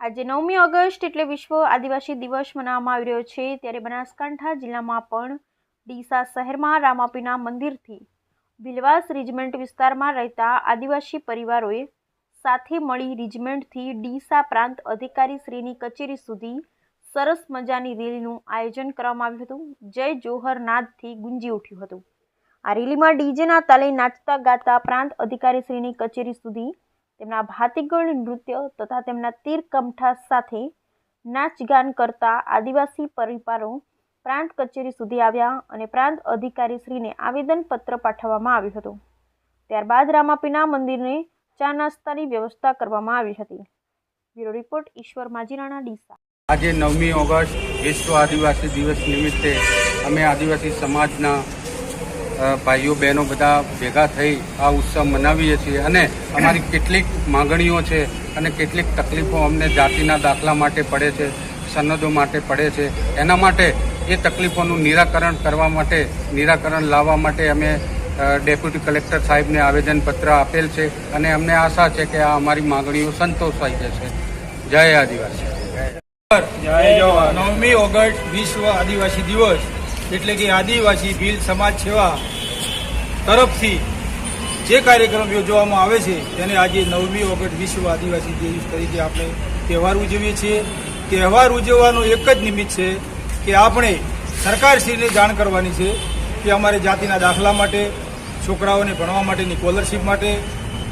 આજે નવમી ઓગસ્ટ એટલે વિશ્વ આદિવાસી દિવસ મનાવવામાં આવી રહ્યો છે. ત્યારે બનાસકાંઠા જિલ્લામાં પણ ડીસા શહેરમાં રામાપીના મંદિરથી ભીલવાસ રિજમેન્ટ વિસ્તારમાં રહેતા આદિવાસી પરિવારોએ સાથે મળી રિજમેન્ટથી ડીસા પ્રાંત અધિકારી શ્રીની કચેરી સુધી સરસ મજાની રેલીનું આયોજન કરવામાં આવ્યું હતું. જય જોહર નાદથી ગુંજી ઉઠ્યું હતું. આ રેલીમાં ડીજેના તાલે નાચતા ગાતા પ્રાંત અધિકારી શ્રીની કચેરી સુધી તેમના ભાતીગળ નૃત્ય તથા તેમના તીર કમઠા સાથે નાચગાન કરતા આદિવાસી પરિવારો પ્રાંત કચેરી સુધી આવ્યા અને પ્રાંત અધિકારી શ્રીને આવેદનપત્ર પાઠવવામાં આવ્યું હતું. ત્યારબાદ રામાપીના મંદિરને ચા નાસ્તાની વ્યવસ્થા કરવામાં આવી હતી. બ્યુરો રિપોર્ટ, ઈશ્વર માજીરાણા, ડીસા. આજે નવમી ઓગસ્ટ વિશ્વ આદિવાસી દિવસ નિમિત્તે અમે આદિવાસી સમાજના ભાઈઓ બહેનો બધા ભેગા થઈ આ ઉત્સવ મનાવીએ છીએ અને અમારી કેટલીક માંગણીઓ છે અને કેટલીક તકલીફો અમને જાતિના દાખલા માટે પડે છે સનદો માટે પડે છે. એના માટે એ તકલીફોનું નિરાકરણ કરવા માટે નિરાકરણ લાવવા માટે અમે ડેપ્યુટી કલેક્ટર સાહેબને આવેદનપત્ર આપેલ છે અને અમને આશા છે કે આ અમારી માંગણીઓ સંતોષાઈ જશે. જય આદિવાસી. જય નવમી ઓગસ્ટ વિશ્વ આદિવાસી દિવસ એટલે કે આદિવાસી ભીલ સમાજ સેવા તરફથી જે કાર્યક્રમ યોજવામાં આવે છે, તેને આજે નવમી ઓગસ્ટ વિશ્વ આદિવાસી દિવસ તરીકે આપણે તહેવાર ઉજવીએ છીએ. તહેવાર ઉજવવાનો એક જ નિમિત્ત છે કે આપણે સરકારશ્રીને જાણ કરવાની છે કે અમારે જાતિના દાખલા માટે, છોકરાઓને ભણવા માટેની સ્કોલરશીપ માટે,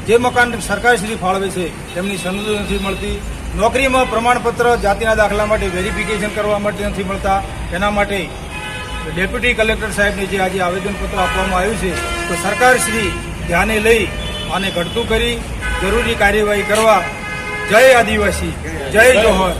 જે મકાન સરકારશ્રી ફાળવે છે, તેમની સંદો નથી મળતી. નોકરીમાં પ્રમાણપત્ર જાતિના દાખલા માટે વેરિફિકેશન કરવા માટે નથી મળતા. એના માટે ડેપ્યુટી કલેક્ટર સાહેબને જે આજે આવેદનપત્ર આપવામાં આવ્યું છે, તો સરકારશ્રી ધ્યાને લઈ આને ઘટતું કરી, જરૂરી કાર્યવાહી કરવા. જય આદિવાસી, જય જોહર.